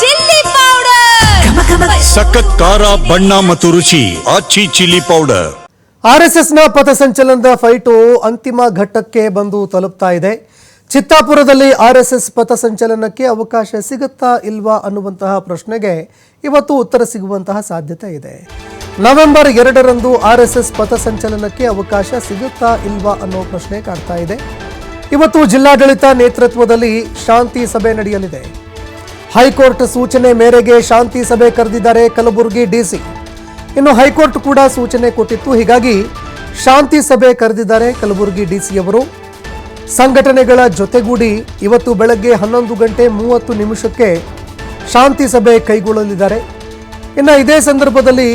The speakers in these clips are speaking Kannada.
Chilli powder. ಸಖತ್ ಖಾರ ಬಣ್ಣ ಮತ್ತು ರುಚಿ. Aachi chilli powder. ಆರ್ಎಸ್ಎಸ್ನ ಪಥಸಂಚಲನದ ಫೈಟು ಅಂತಿಮ ಘಟ್ಟಕ್ಕೆ ಬಂದು ತಲುಪ್ತಾ ಇದೆ. ಚಿತ್ತಾಪುರದಲ್ಲಿ ಆರ್ಎಸ್ಎಸ್ ಪಥಸಂಚಲನಕ್ಕೆ ಅವಕಾಶ ಸಿಗುತ್ತಾ ಇಲ್ವಾ ಅನ್ನುವಂತಹ ಪ್ರಶ್ನೆಗೆ ಇವತ್ತು ಉತ್ತರ ಸಿಗುವಂತಹ ಸಾಧ್ಯತೆ ಇದೆ. ನವೆಂಬರ್ ಎರಡರಂದು ಆರ್ಎಸ್ಎಸ್ ಪಥಸಂಚಲನಕ್ಕೆ ಅವಕಾಶ ಸಿಗುತ್ತಾ ಇಲ್ವಾ ಅನ್ನೋ ಪ್ರಶ್ನೆ ಕಾಡ್ತಾ ಇದೆ. ಇವತ್ತು ಜಿಲ್ಲಾಡಳಿತ ನೇತೃತ್ವದಲ್ಲಿ ಶಾಂತಿ ಸಭೆ ನಡೆಯಲಿದೆ. ಹೈಕೋರ್ಟ್ ಸೂಚನೆ ಮೇರೆಗೆ ಶಾಂತಿ ಸಭೆ ಕರೆದಿದ್ದಾರೆ ಕಲಬುರಗಿ ಡಿಸಿ. ಇನ್ನು ಹೈಕೋರ್ಟ್ ಕೂಡ ಸೂಚನೆ ಕೊಟ್ಟಿತ್ತು. ಹೀಗಾಗಿ ಶಾಂತಿ ಸಭೆ ಕರೆದಿದ್ದಾರೆ ಕಲಬುರಗಿ ಡಿಸಿಯವರು. ಸಂಘಟನೆಗಳ ಜೊತೆಗೂಡಿ ಇವತ್ತು ಬೆಳಗ್ಗೆ ಹನ್ನೊಂದು ಗಂಟೆ ಮೂವತ್ತು ನಿಮಿಷಕ್ಕೆ ಶಾಂತಿ ಸಭೆ ಕೈಗೊಳ್ಳಲಿದ್ದಾರೆ. ಇನ್ನು ಇದೇ ಸಂದರ್ಭದಲ್ಲಿ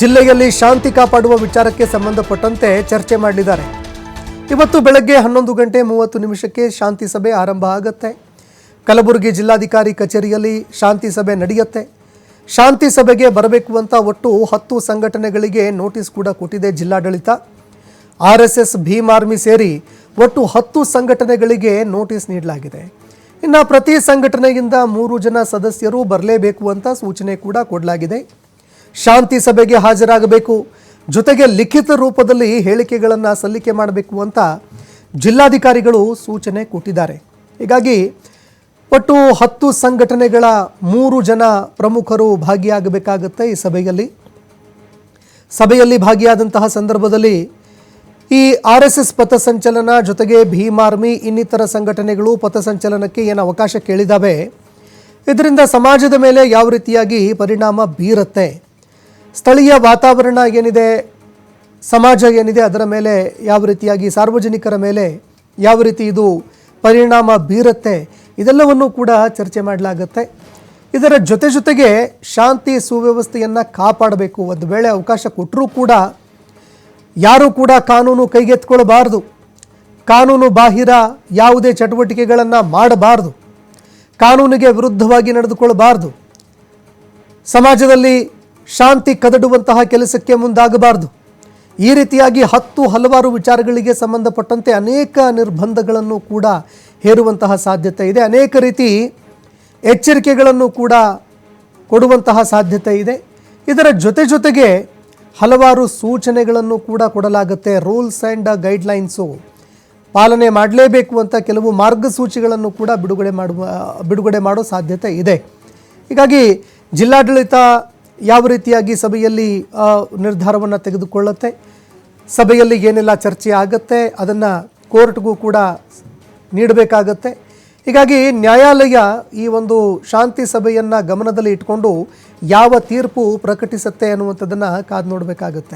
ಜಿಲ್ಲೆಯಲ್ಲಿ ಶಾಂತಿ ಕಾಪಾಡುವ ವಿಚಾರಕ್ಕೆ ಸಂಬಂಧಪಟ್ಟಂತೆ ಚರ್ಚೆ ಮಾಡಲಿದ್ದಾರೆ. ಇವತ್ತು ಬೆಳಗ್ಗೆ ಹನ್ನೊಂದು ಗಂಟೆ ಮೂವತ್ತು ನಿಮಿಷಕ್ಕೆ ಶಾಂತಿ ಸಭೆ ಆರಂಭ ಆಗುತ್ತೆ. ಕಲಬುರಗಿ ಜಿಲ್ಲಾಧಿಕಾರಿ ಕಚೇರಿಯಲ್ಲಿ ಶಾಂತಿ ಸಭೆ ನಡೆಯುತ್ತೆ. ಶಾಂತಿ ಸಭೆಗೆ ಬರಬೇಕು ಅಂತ ಒಟ್ಟು ಹತ್ತು ಸಂಘಟನೆಗಳಿಗೆ ನೋಟಿಸ್ ಕೂಡ ಕೊಟ್ಟಿದೆ ಜಿಲ್ಲಾಡಳಿತ. R S S, Bhim army ಸೇರಿ ಒಟ್ಟು ಹತ್ತು ಸಂಘಟನೆಗಳಿಗೆ ನೋಟಿಸ್ ನೀಡಲಾಗಿದೆ. ಇನ್ನು ಪ್ರತಿ ಸಂಘಟನೆಯಿಂದ ಮೂರು ಜನ ಸದಸ್ಯರು ಬರಲೇಬೇಕು ಅಂತ ಸೂಚನೆ ಕೂಡ ಕೊಡಲಾಗಿದೆ. ಶಾಂತಿ ಸಭೆಗೆ ಹಾಜರಾಗಬೇಕು. ಜೊತೆಗೆ ಲಿಖಿತ ರೂಪದಲ್ಲಿ ಹೇಳಿಕೆಗಳನ್ನು ಸಲ್ಲಿಕೆ ಮಾಡಬೇಕು ಅಂತ ಜಿಲ್ಲಾಧಿಕಾರಿಗಳು ಸೂಚನೆ ಕೊಟ್ಟಿದ್ದಾರೆ. ಹೀಗಾಗಿ ಒಟ್ಟು ಹತ್ತು ಸಂಘಟನೆಗಳ ಮೂರು ಜನ ಪ್ರಮುಖರು ಭಾಗಿಯಾಗಬೇಕಾಗುತ್ತೆ ಈ ಸಭೆಯಲ್ಲಿ. ಸಭೆಯಲ್ಲಿ ಭಾಗಿಯಾದಂತಹ ಸಂದರ್ಭದಲ್ಲಿ ಈ ಆರ್ ಎಸ್ ಎಸ್ ಪಥಸಂಚಲನ ಜೊತೆಗೆ ಭೀಮ್ ಆರ್ಮಿ ಇನ್ನಿತರ ಸಂಘಟನೆಗಳು ಪಥಸಂಚಲನಕ್ಕೆ ಏನು ಅವಕಾಶ ಕೇಳಿದಾವೆ ಇದರಿಂದ ಸಮಾಜದ ಮೇಲೆ ಯಾವ ರೀತಿಯಾಗಿ ಪರಿಣಾಮ ಬೀರುತ್ತೆ. ಸ್ಥಳೀಯ ವಾತಾವರಣ ಏನಿದೆ, ಸಮಾಜ ಏನಿದೆ, ಅದರ ಮೇಲೆ ಯಾವ ರೀತಿಯಾಗಿ ಸಾರ್ವಜನಿಕರ ಮೇಲೆ ಯಾವ ರೀತಿ ಇದು ಪರಿಣಾಮ ಬೀರುತ್ತೆ. ಇದೆಲ್ಲವನ್ನು ಕೂಡ ಚರ್ಚೆ ಮಾಡಲಾಗುತ್ತೆ. ಇದರ ಜೊತೆ ಜೊತೆಗೆ ಶಾಂತಿ ಸುವ್ಯವಸ್ಥೆಯನ್ನು ಕಾಪಾಡಬೇಕು ಒಂದು ವೇಳೆ ಅವಕಾಶ ಕೊಟ್ಟರೂ ಕೂಡ ಯಾರೂ ಕೂಡ ಕಾನೂನು ಕೈಗೆತ್ಕೊಳ್ಬಾರ್ದು ಕಾನೂನು ಬಾಹಿರ ಯಾವುದೇ ಚಟುವಟಿಕೆಗಳನ್ನು ಮಾಡಬಾರ್ದು. ಕಾನೂನಿಗೆ ವಿರುದ್ಧವಾಗಿ ನಡೆದುಕೊಳ್ಳಬಾರ್ದು. ಸಮಾಜದಲ್ಲಿ ಶಾಂತಿ ಕದಡುವಂತಹ ಕೆಲಸಕ್ಕೆ ಮುಂದಾಗಬಾರ್ದು. ಈ ರೀತಿಯಾಗಿ ಹತ್ತು ಹಲವಾರು ವಿಚಾರಗಳಿಗೆ ಸಂಬಂಧಪಟ್ಟಂತೆ ಅನೇಕ ನಿರ್ಬಂಧಗಳನ್ನು ಕೂಡ ಹೇರುವಂತಹ ಸಾಧ್ಯತೆ ಇದೆ. ಅನೇಕ ರೀತಿ ಎಚ್ಚರಿಕೆಗಳನ್ನು ಕೂಡ ಕೊಡುವಂತಹ ಸಾಧ್ಯತೆ ಇದೆ. ಇದರ ಜೊತೆ ಜೊತೆಗೆ ಹಲವಾರು ಸೂಚನೆಗಳನ್ನು ಕೂಡ ಕೊಡಲಾಗುತ್ತೆ. ರೂಲ್ಸ್ ಆ್ಯಂಡ್ ಗೈಡ್ಲೈನ್ಸು ಪಾಲನೆ ಮಾಡಲೇಬೇಕು ಅಂತ ಕೆಲವು ಮಾರ್ಗಸೂಚಿಗಳನ್ನು ಕೂಡ ಬಿಡುಗಡೆ ಮಾಡುವ, ಬಿಡುಗಡೆ ಮಾಡೋ ಸಾಧ್ಯತೆ ಇದೆ. ಹೀಗಾಗಿ ಜಿಲ್ಲಾಡಳಿತ ಯಾವ ರೀತಿಯಾಗಿ ಸಭೆಯಲ್ಲಿ ನಿರ್ಧಾರವನ್ನು ತೆಗೆದುಕೊಳ್ಳುತ್ತೆ, ಸಭೆಯಲ್ಲಿ ಏನೆಲ್ಲ ಚರ್ಚೆ ಆಗುತ್ತೆ, ಅದನ್ನು ಕೋರ್ಟ್ಗೂ ಕೂಡ ನೀಡಬೇಕಾಗತ್ತೆ. ಹೀಗಾಗಿ ನ್ಯಾಯಾಲಯ ಈ ಒಂದು ಶಾಂತಿ ಸಭೆಯನ್ನು ಗಮನದಲ್ಲಿ ಇಟ್ಕೊಂಡು ಯಾವ ತೀರ್ಪು ಪ್ರಕಟಿಸುತ್ತೆ ಅನ್ನುವಂಥದ್ದನ್ನು ಕಾದು ನೋಡಬೇಕಾಗುತ್ತೆ.